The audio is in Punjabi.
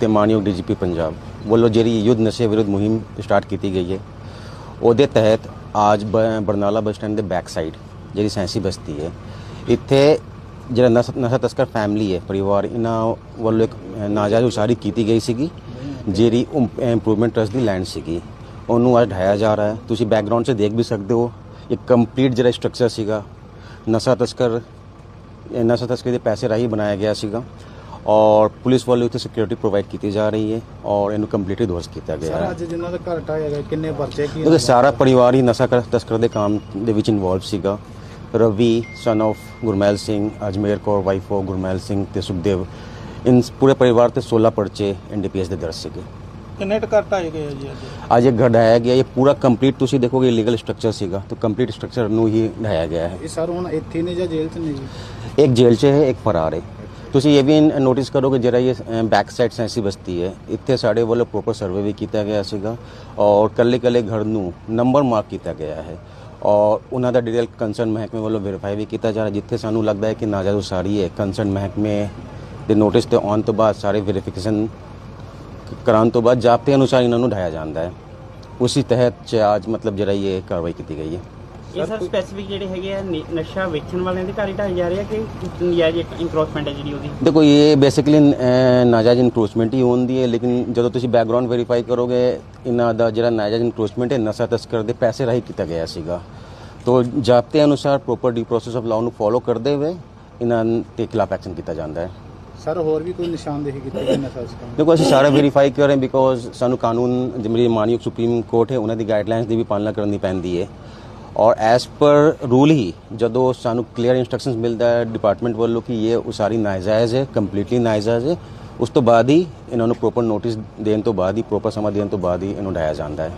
ਤੇ ਮਾਨਯੋਗ ਡੀਜੀਪੀ ਪੰਜਾਬ ਵੱਲੋਂ ਜਿਹੜੀ ਯੁੱਧ ਨਸ਼ੇ ਵਿਰੁੱਧ ਮੁਹਿੰਮ ਸਟਾਰਟ ਕੀਤੀ ਗਈ ਹੈ, ਉਹਦੇ ਤਹਿਤ ਅੱਜ ਬ- ਬਰਨਾਲਾ ਬੱਸ ਸਟੈਂਡ ਦੇ ਬੈਕ ਸਾਈਡ ਜਿਹੜੀ ਸੈਂਸੀ ਬਸਤੀ ਹੈ, ਇੱਥੇ ਜਿਹੜਾ ਨਸ਼ਾ ਨਸ਼ਾ ਤਸਕਰ ਫੈਮਿਲੀ ਹੈ, ਪਰਿਵਾਰ, ਇਹਨਾਂ ਵੱਲੋਂ ਇੱਕ ਨਾਜਾਇਜ਼ ਉਸਾਰੀ ਕੀਤੀ ਗਈ ਸੀਗੀ, ਜਿਹੜੀ ਇੰਪਰੂਵਮੈਂਟ ਟਰਸਟ ਦੀ ਲੈਂਡ ਸੀਗੀ। ਉਹਨੂੰ ਅੱਜ ਢਾਇਆ ਜਾ ਰਿਹਾ ਹੈ। ਤੁਸੀਂ ਬੈਕਗ੍ਰਾਉਂਡ 'ਚ ਦੇਖ ਵੀ ਸਕਦੇ ਹੋ ਇੱਕ ਕੰਪਲੀਟ ਜਿਹੜਾ ਸਟਰਕਚਰ ਸੀਗਾ, ਨਸ਼ਾ ਤਸਕਰ ਨਸ਼ਾ ਤਸਕਰੀ ਦੇ ਪੈਸੇ ਰਾਹੀਂ ਬਣਾਇਆ ਗਿਆ ਸੀਗਾ। ਔਰ ਪੁਲਿਸ ਵੱਲੋਂ ਇੱਥੇ ਸਿਕਿਉਰਿਟੀ ਪ੍ਰੋਵਾਈਡ ਕੀਤੀ ਜਾ ਰਹੀ ਹੈ ਔਰ ਇਹਨੂੰ ਕੰਪਲੀਟਲੀ ਦੋਸਤ ਕੀਤਾ ਗਿਆ ਸਰ ਹੈ। ਅੱਜ ਜਿਨ੍ਹਾਂ ਦਾ ਘਰ ਢਾਇਆ ਗਿਆ ਕਿੰਨੇ ਪਰਚੇ ਕੀ ਉਹਦਾ ਸਾਰਾ ਪਰਿਵਾਰ ਹੀ ਨਸ਼ਾ ਕਰ- ਤਸਕਰ ਦੇ ਕੰਮ ਦੇ ਵਿੱਚ ਇਨਵੋਲਵ ਸੀਗਾ। Ravi son of Gurmail Singh Ajmer Kaur wife of Gurmail Singh ਤੇ ਸੁਖਦੇਵ ਇਨ ਪੂਰੇ ਪਰਿਵਾਰ ਤੇ 16 ਪਰਚੇ ਐਨਡੀਪੀਐਸ ਦੇ ਦਰਜ ਸੀਗੇ। ਕਿੰਨੇ ਘਰ ਢਾਏ ਗਏ ਆ ਜੀ ਅੱਜ? ਅੱਜ ਇਹ ਘਰ ਢਾਇਆ ਗਿਆ ਇਹ ਪੂਰਾ ਕੰਪਲੀਟ ਤੁਸੀਂ ਦੇਖੋਗੇ ਇਲੀਗਲ ਸਟਰਕਚਰ ਸੀਗਾ ਤਾਂ ਕੰਪਲੀਟ ਸਟਰਕਚਰ ਨੂੰ ਹੀ ਢਾਇਆ ਗਿਆ ਹੈ। ਇਹ ਸਰ ਹੁਣ ਇੱਥੇ ਨੇ ਜਾਂ ਜੇਲ੍ਹ 'ਚ ਨੇ ਜੀ? ਇੱਕ ਜੇਲ੍ਹ 'ਚ ਹੈ ਇੱਕ ਫਰਾਰ ਹੈ। ਤੁਸੀਂ ਇਹ ਵੀ ਨੋਟਿਸ ਕਰੋਗੇ ਜਿਹੜਾ ਇਹ ਬੈਕ ਸਾਈਡ ਸੈਂਸੀ ਬਸਤੀ ਹੈ, ਇੱਥੇ ਸਾਡੇ ਵੱਲੋਂ ਪ੍ਰੋਪਰ ਸਰਵੇ ਵੀ ਕੀਤਾ ਗਿਆ ਸੀਗਾ ਔਰ ਕੱਲੇ ਕੱਲੇ ਘਰ ਨੂੰ ਨੰਬਰ ਮਾਰਕ ਕੀਤਾ ਗਿਆ ਹੈ ਔਰ ਉਹਨਾਂ ਦਾ ਡਿਟੇਲ ਕੰਸਰਨ ਮਹਿਕਮੇ ਵੱਲੋਂ ਵੈਰੀਫਾਈ ਵੀ ਕੀਤਾ ਜਾ ਰਿਹਾ, ਜਿੱਥੇ ਸਾਨੂੰ ਲੱਗਦਾ ਹੈ ਕਿ ਨਾਜਾਇਜ਼ ਉਸਾਰੀ ਹੈ ਕੰਸਰਨ ਮਹਿਕਮੇ ਦੇ ਨੋਟਿਸ ਤੇ ਆਉਣ ਤੋਂ ਬਾਅਦ ਸਾਰੇ ਵੈਰੀਫਿਕੇਸ਼ਨ ਕਰਾਉਣ ਤੋਂ ਬਾਅਦ ਜਾਬਤੇ ਅਨੁਸਾਰ ਇਹਨਾਂ ਨੂੰ ਢਾਇਆ ਜਾਂਦਾ ਹੈ। ਉਸੇ ਤਹਿਤ ਅੱਜ ਮਤਲਬ ਜਿਹੜਾ ਇਹ ਕਾਰਵਾਈ ਕੀਤੀ ਗਈ ਹੈ। ਇਹ ਸਰ ਸਪੈਸੀਫਿਕ ਜਿਹੜੇ ਹੈਗੇ ਆ ਨ- ਨਸ਼ਾ ਵੇਚਣ ਵਾਲਿਆਂ ਦੇ ਘਰ ਹੀ ਢਾਏ ਜਾ ਰਹੇ ਆ ਕਿ ਨਜਾਇਜ਼ ਇਨਕਰੋਚਮੈਂਟ ਹੈ ਜਿਹੜੀ ਉਹਦੀ? ਦੇਖੋ ਇਹ ਬੇਸਿਕਲੀ ਨਾਜਾਇਜ਼ ਇਨਕਰੋਚਮੈਂਟ ਹੀ ਹੁੰਦੀ ਹੈ ਲੇਕਿਨ ਜਦੋਂ ਤੁਸੀਂ ਬੈਕਗ੍ਰਾਉਂਡ ਵੈਰੀਫਾਈ ਕਰੋਗੇ ਇਹਨਾਂ ਦਾ ਜਿਹੜਾ ਨਾਜਾਇਜ਼ ਇਨਕਰੋਚਮੈਂਟ ਹੈ ਨਸ਼ਾ ਤਸਕਰ ਦੇ ਪੈਸੇ ਰਾਹੀਂ ਕੀਤਾ ਗਿਆ ਸੀਗਾ। ਤੋ ਜਾਬਤੇ ਅਨੁਸਾਰ proper due process of law ਨੂੰ ਫੋਲੋ ਕਰਦੇ ਹੋਏ ਇਹਨਾਂ ਦੇ ਖਿਲਾਫ ਐਕਸ਼ਨ ਕੀਤਾ ਜਾਂਦਾ ਹੈ। ਸਰ ਹੋਰ ਵੀ ਕੋਈ ਨਿਸ਼ਾਨਦੇਹੀ ਕੀਤੀ ਗਈ ਨਸ਼ਾ ਇਸ ਕੰਮ ਦੇਖੋ ਅਸੀਂ ਸਾਰਾ ਵੈਰੀਫਾਈ ਕਰ ਰਹੇ ਹਾਂ ਬਿਕੋਜ਼ ਸਾਨੂੰ ਕਾਨੂੰਨ ਜਿਹੜੀ ਮਾਨਯੋਗ ਸੁਪਰੀਮ ਕੋਰਟ ਹੈ ਉਹਨਾਂ ਦੀ ਗਾਈਡਲਾਈਨਸ ਦੀ ਵੀ ਪਾਲਣਾ ਕਰਨੀ ਪੈਂਦੀ ਹੈ। ਔਰ ਐਸ ਪਰ ਰੂਲ ਹੀ, ਜਦੋਂ ਸਾਨੂੰ ਕਲੀਅਰ ਇਨਸਟਰਕਸ਼ਨਸ ਮਿਲਦਾ ਹੈ ਡਿਪਾਰਟਮੈਂਟ ਵੱਲੋਂ ਕਿ ਇਹ ਉਸਾਰੀ ਨਾਜਾਇਜ਼ ਹੈ ਕੰਪਲੀਟਲੀ ਨਾਜਾਇਜ਼ ਹੈ, ਉਸ ਤੋਂ ਬਾਅਦ ਹੀ ਇਹਨਾਂ ਨੂੰ ਪ੍ਰੋਪਰ ਨੋਟਿਸ ਦੇਣ ਤੋਂ ਬਾਅਦ ਹੀ ਪ੍ਰੋਪਰ ਸਮਾਂ ਦੇਣ ਤੋਂ ਬਾਅਦ ਹੀ ਇਹਨੂੰ ਡਾਇਆ ਜਾਂਦਾ ਹੈ।